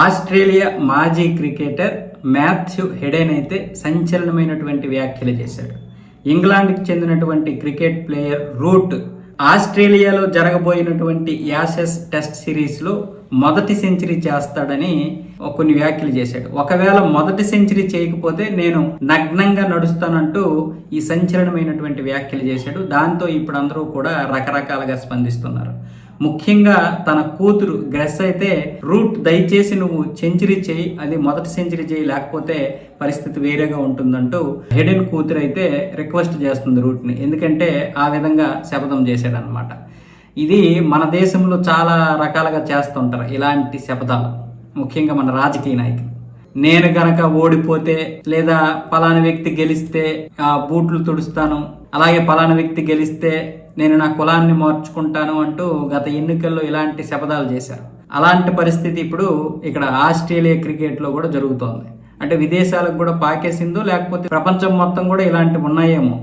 Australia మాజీ cricketer Matthew Hayden అయితే సంచలనమైనటువంటి వ్యాఖ్యలు చేశాడు. ఇంగ్లాండ్కి చెందినటువంటి క్రికెట్ ప్లేయర్ రూట్ ఆస్ట్రేలియాలో జరగబోయినటువంటి యాసెస్ టెస్ట్ సిరీస్లో మొదటి సెంచరీ చేస్తాడని కొన్ని వ్యాఖ్యలు చేశాడు. ఒకవేళ మొదటి సెంచరీ చేయకపోతే నేను నగ్నంగా నడుస్తానంటూ ఈ సంచలనమైనటువంటి వ్యాఖ్యలు చేశాడు. దాంతో ఇప్పుడు అందరూ కూడా రకరకాలుగా స్పందిస్తున్నారు. ముఖ్యంగా తన కూతురు గ్రెస్ అయితే రూట్ దయచేసి నువ్వు సెంచరీ చేయి అది మొదటి సెంచరీ చేయి లేకపోతే పరిస్థితి వేరేగా ఉంటుందంటూ హెడెన్ కూతురు అయితే రిక్వెస్ట్ చేస్తుంది రూట్ని. ఎందుకంటే ఆ విధంగా శపథం చేశాడనమాట ఇది మన దేశంలో చాలా రకాలుగా చేస్తుంటారు ఇలాంటి శపథాలు. ముఖ్యంగా మన రాజకీయ నాయకులు. నేను గనక ఓడిపోతే లేదా పలానా వ్యక్తి గెలిస్తే ఆ బూట్లు తుడుస్తాను అలాగే పలానా వ్యక్తి గెలిస్తే నేను నా కులాన్ని మార్చుకుంటాను అంటూ గత ఎన్నికల్లో ఇలాంటి శపథాలు చేశారు. అలాంటి పరిస్థితి ఇప్పుడు ఇక్కడ ఆస్ట్రేలియా క్రికెట్లో కూడా జరుగుతోంది. అంటే విదేశాలకు కూడా పాకేసిందో లేకపోతే ప్రపంచం మొత్తం కూడా ఇలాంటివి ఉన్నాయేమో.